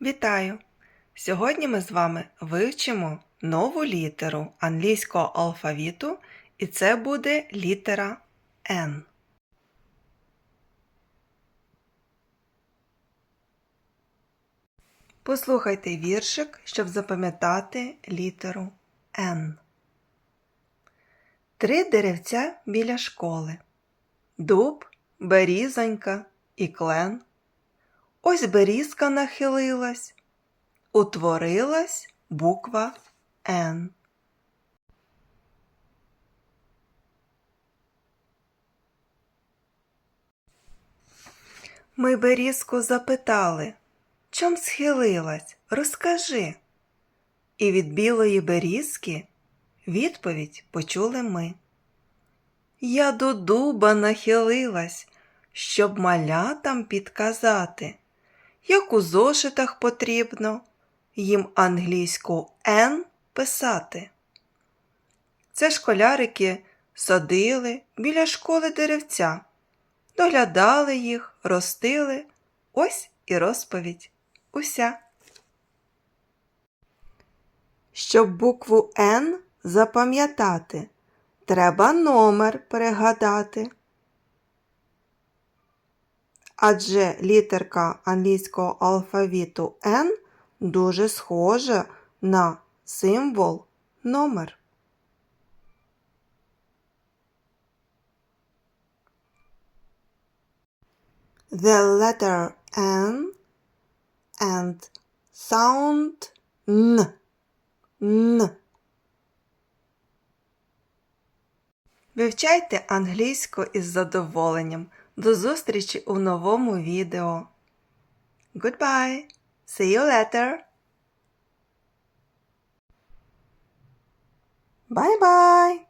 Вітаю! Сьогодні ми з вами вивчимо нову літеру англійського алфавіту, і це буде літера N. Послухайте віршик, щоб запам'ятати літеру N. Три деревця біля школи. Дуб, берізонька і клен. Ось берізка нахилилась, утворилась буква Н. Ми берізку запитали, чом схилилась, розкажи. І від білої берізки відповідь почули ми. Я до дуба нахилилась, щоб малятам підказати, як у зошитах потрібно їм англійську Н писати. Це школярики садили біля школи деревця, доглядали їх, ростили. Ось і розповідь уся. Щоб букву Н запам'ятати, треба номер пригадати. Адже літерка англійського алфавіту N дуже схожа на символ номер. The letter N and sound N. Н. Вивчайте англійську із задоволенням. До зустрічі у новому відео. Goodbye. See you later. Bye-bye.